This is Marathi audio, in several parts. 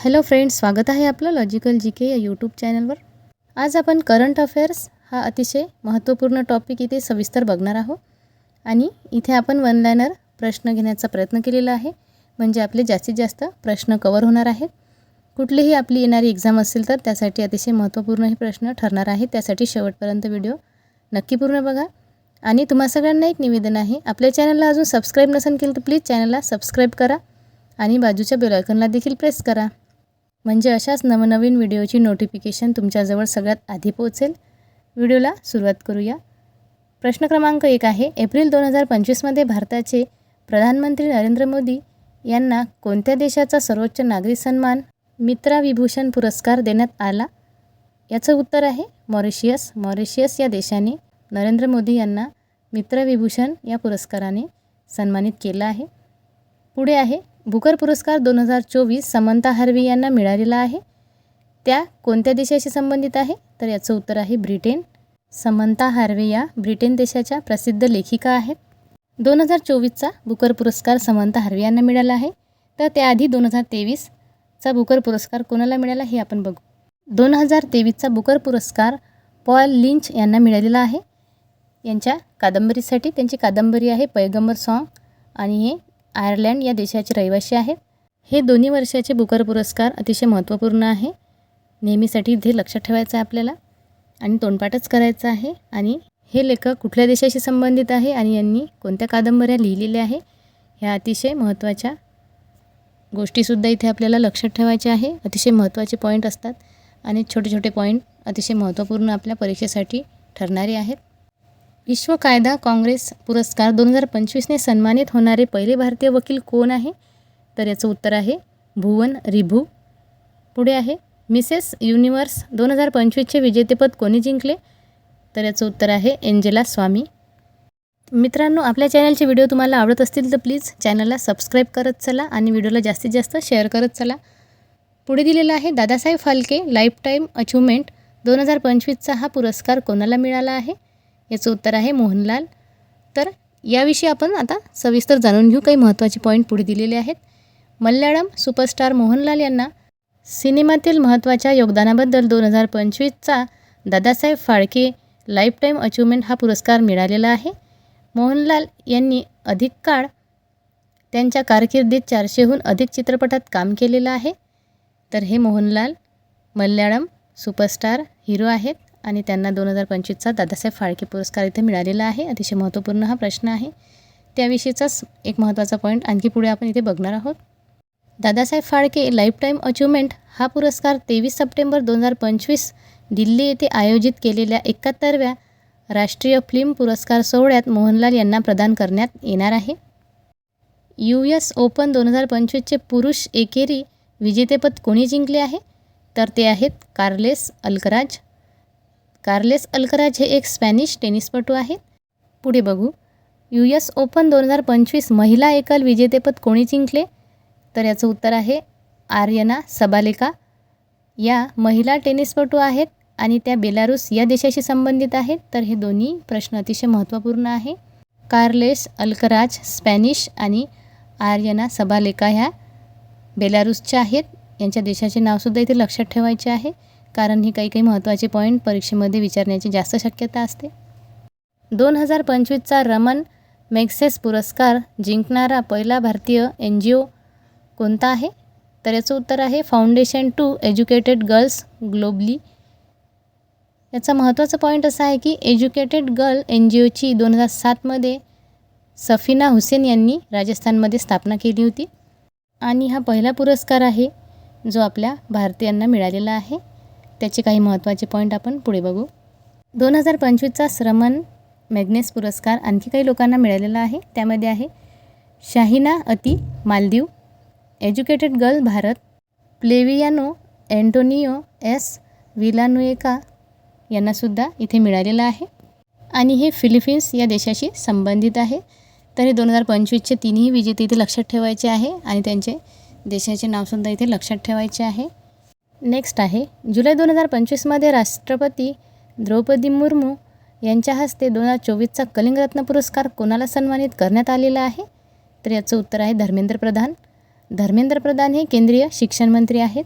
हॅलो फ्रेंड्स स्वागत आहे आपलं लॉजिकल जी के या यूट्यूब चॅनलवर आज आपण करंट अफेअर्स हा अतिशय महत्त्वपूर्ण टॉपिक इथे सविस्तर बघणार आहोत. आणि इथे आपण वन लायनर प्रश्न घेण्याचा प्रयत्न केलेला आहे. म्हणजे आपले जास्तीत जास्त प्रश्न कवर होणार आहेत. कुठलीही आपली येणारी एक्झाम असेल तर त्यासाठी अतिशय महत्त्वपूर्ण हे प्रश्न ठरणार आहे. त्यासाठी शेवटपर्यंत व्हिडिओ नक्की पूर्ण बघा. आणि तुम्हा सगळ्यांना एक निवेदन आहे. आपल्या चॅनलला अजून सबस्क्राईब नसेल केलं तर प्लीज चॅनलला सबस्क्राईब करा. आणि बाजूच्या बेल देखील प्रेस करा. म्हणजे अशाच नवनवीन व्हिडिओची नोटिफिकेशन तुमच्याजवळ सगळ्यात आधी पोहोचेल. व्हिडिओला सुरुवात करूया. प्रश्न क्रमांक एक आहे एप्रिल दोन हजार पंचवीसमध्ये भारताचे प्रधानमंत्री नरेंद्र मोदी यांना कोणत्या देशाचा सर्वोच्च नागरी सन्मान मित्रा विभूषण पुरस्कार देण्यात आला? याचं उत्तर आहे मॉरिशियस. मॉरिशियस या देशाने नरेंद्र मोदी यांना मित्रविभूषण या पुरस्काराने सन्मानित केलं आहे. पुढे आहे बुकर पुरस्कार दोन हजार चोवीस समंता हर्वी यांना मिळालेला आहे. त्या कोणत्या देशाशी संबंधित आहे? तर याचं उत्तर आहे ब्रिटेन. समंता हार्वे या ब्रिटेन देशाच्या प्रसिद्ध लेखिका आहेत. दोन हजार चोवीसचा बुकर पुरस्कार समंता हार्वे यांना मिळाला आहे. तर त्याआधी दोन हजार तेवीसचा बुकर पुरस्कार कोणाला मिळाला हे आपण बघू. दोन हजार तेवीसचा बुकर पुरस्कार पॉल लिंच यांना मिळालेला आहे. यांच्या कादंबरीसाठी त्यांची कादंबरी आहे पैगंबर सॉन्ग आणि हे आयर्लंड या देशाचे रहिवासी आहेत. हे दोन्ही वर्षाचे बुकर पुरस्कार अतिशय महत्त्वपूर्ण आहे. नेहमीसाठी इथे लक्षात ठेवायचं आहे आपल्याला. आणि तोंडपाठच करायचं आहे. आणि हे लेखक कुठल्या देशाशी संबंधित आहे आणि यांनी कोणत्या कादंबऱ्या लिहिलेल्या आहे ह्या अतिशय महत्त्वाच्या गोष्टीसुद्धा इथे आपल्याला लक्षात ठेवायच्या आहे. अतिशय महत्त्वाचे पॉईंट असतात. आणि छोटे छोटे पॉईंट अतिशय महत्त्वपूर्ण आपल्या परीक्षेसाठी ठरणारे आहेत. विश्व कायदा काँग्रेस पुरस्कार दोन हजार पंचवीसने सन्मानित होणारे पहिले भारतीय वकील कोण आहे? तर याचं उत्तर आहे भुवन रिभू. पुढे आहे मिसेस युनिवर्स दोन हजार पंचवीसचे विजेतेपद कोणी जिंकले? तर याचं उत्तर आहे एंजेला स्वामी. मित्रांनो आपल्या चॅनलचे व्हिडिओ तुम्हाला आवडत असतील तर प्लीज चॅनलला सबस्क्राईब करत चला आणि व्हिडिओला जास्तीत जास्त शेअर करत चला. पुढे दिलेला आहे दादासाहेब फालके लाईफटाईम अचिव्हमेंट दोन हजार पंचवीसचा हा पुरस्कार कोणाला मिळाला आहे? याचं उत्तर आहे मोहनलाल. तर याविषयी आपण आता सविस्तर जाणून घेऊ. काही महत्त्वाचे पॉईंट पुढे दिलेले आहेत. मल्याळम सुपरस्टार मोहनलाल यांना सिनेमातील महत्त्वाच्या योगदानाबद्दल दोन हजार पंचवीसचा दादासाहेब फाळके लाईफटाईम अचिव्हमेंट हा पुरस्कार मिळालेला आहे. मोहनलाल यांनी अधिक काळ त्यांच्या कारकिर्दीत चारशेहून अधिक चित्रपटात काम केलेलं आहे. तर हे मोहनलाल मल्याळम सुपरस्टार हिरो आहेत. आणि त्यांना दोन हजार पंचवीसचा दादासाहेब फाळके पुरस्कार इथे मिळालेला आहे. अतिशय महत्त्वपूर्ण हा प्रश्न आहे. त्याविषयीचाच एक महत्त्वाचा पॉईंट आणखी पुढे आपण इथे बघणार आहोत. दादासाहेब फाळके लाईफटाईम अचिव्हमेंट हा पुरस्कार तेवीस सप्टेंबर दोन हजार पंचवीस दिल्ली येथे आयोजित केलेल्या एकाहत्तरव्या राष्ट्रीय फिल्म पुरस्कार सोहळ्यात मोहनलाल यांना प्रदान करण्यात येणार आहे. यू एस ओपन दोन हजार पंचवीसचे पुरुष एकेरी विजेतेपद कोणी जिंकले आहे? तर ते आहेत कार्लेस अल्कराज कार्लेस अल्कराज हे एक स्पॅनिश टेनिसपटू आहेत. पुढे बघू. यू एस ओपन दोन हजार पंचवीस महिला एकल विजेतेपद कोणी जिंकले? तर याचं उत्तर आहे आर्यना सबालेका. या महिला टेनिसपटू आहेत आणि त्या बेलारुस या देशाशी संबंधित आहेत. तर हे दोन्ही प्रश्न अतिशय महत्त्वपूर्ण आहे. कार्लेस अल्कराज स्पॅनिश आणि आर्यना सबालेका ह्या बेलारुसच्या आहेत. यांच्या देशाचे नावसुद्धा इथे लक्षात ठेवायचे आहे. कारण ही काही काही महत्त्वाचे पॉईंट परीक्षेमध्ये विचारण्याची जास्त शक्यता असते. दोन हजार पंचवीसचा रमन मेक्सेस पुरस्कार जिंकणारा पहिला भारतीय एन जी ओ कोणता आहे? तर याचं उत्तर आहे foundation to educated girls globally याचा महत्त्वाचा पॉईंट असा आहे की एज्युकेटेड गर्ल एन जी ओची दोन हजार सातमध्ये सफिना हुसेन यांनी राजस्थानमध्ये स्थापना केली होती. आणि हा पहिला पुरस्कार आहे जो आपल्या भारतीयांना मिळालेला आहे. त्याचे काही महत्त्वाचे पॉईंट आपण पुढे बघू. दोन हजार पंचवीसचा श्रमण मॅग्नेस पुरस्कार आणखी काही लोकांना मिळालेला आहे. त्यामध्ये आहे Shahina Athif Maldives educated girl Bharat Flaviano Antonio S Villanueva यांनासुद्धा इथे मिळालेलं आहे. आणि हे फिलिपिन्स या देशाशी संबंधित आहे. तर हे दोन हजार पंचवीसचे तिन्ही विजेते इथे लक्षात ठेवायचे आहे आणि त्यांचे देशाचे नावसुद्धा इथे लक्षात ठेवायचे आहे. नेक्स्ट आहे जुलै दोन हजार पंचवीसमध्ये राष्ट्रपती द्रौपदी मुर्मू यांच्या हस्ते दोन हजार चोवीसचा कलिंगरत्न पुरस्कार कोणाला सन्मानित करण्यात आलेला आहे? तर याचं उत्तर आहे धर्मेंद्र प्रधान. धर्मेंद्र प्रधान हे केंद्रीय शिक्षणमंत्री आहेत.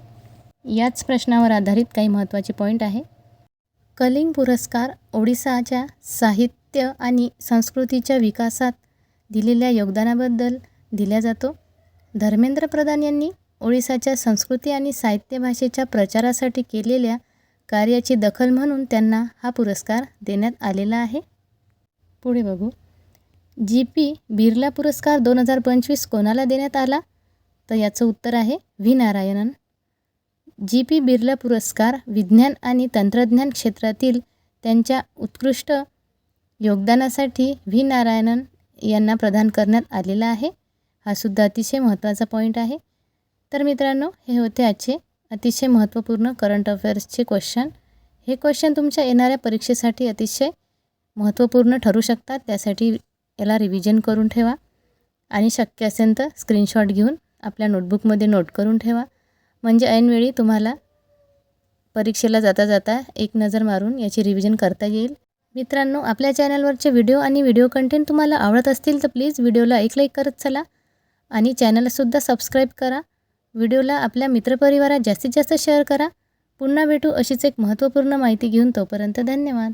याच प्रश्नावर आधारित काही महत्त्वाचे पॉईंट आहे. कलिंग पुरस्कार ओडिसाच्या साहित्य आणि संस्कृतीच्या विकासात दिलेल्या योगदानाबद्दल दिला जातो. धर्मेंद्र प्रधान यांनी ओडिसाच्या संस्कृती आणि साहित्य भाषेच्या प्रचारासाठी केलेल्या कार्याची दखल म्हणून त्यांना हा पुरस्कार देण्यात आलेला आहे. पुढे बघू. जी पी बिर्ला पुरस्कार दोन हजार पंचवीस कोणाला देण्यात आला? तर याचं उत्तर आहे V Narayanan. G P Birla पुरस्कार विज्ञान आणि तंत्रज्ञान क्षेत्रातील त्यांच्या उत्कृष्ट योगदानासाठी व्ही नारायणन यांना प्रदान करण्यात आलेला आहे. हा सुद्धा अतिशय महत्त्वाचा पॉईंट आहे. तर मित्रांनो हे होते आजचे अतिशय महत्त्वपूर्ण करंट अफेअर्सचे क्वेश्चन हे क्वेश्चन तुमच्या येणाऱ्या परीक्षेसाठी अतिशय महत्त्वपूर्ण ठरू शकतात. त्यासाठी याला रिव्हिजन करून ठेवा. आणि शक्य असेल तर स्क्रीनशॉट घेऊन आपल्या नोटबुकमध्ये नोट करून ठेवा. म्हणजे ऐनवेळी तुम्हाला परीक्षेला जाता जाता एक नजर मारून याची रिव्हिजन करता येईल. मित्रांनो आपल्या चॅनलवरचे व्हिडिओ आणि व्हिडिओ कंटेंट तुम्हाला आवडत असतील तर प्लीज व्हिडिओला एक लाईक करत चला. आणि चॅनलसुद्धा सबस्क्राईब करा. व्हिडिओला आपल्या मित्रपरिवारात जास्तीत जास्त शेअर करा. पुन्हा भेटू अशीच एक महत्त्वपूर्ण माहिती घेऊन तोपर्यंत धन्यवाद.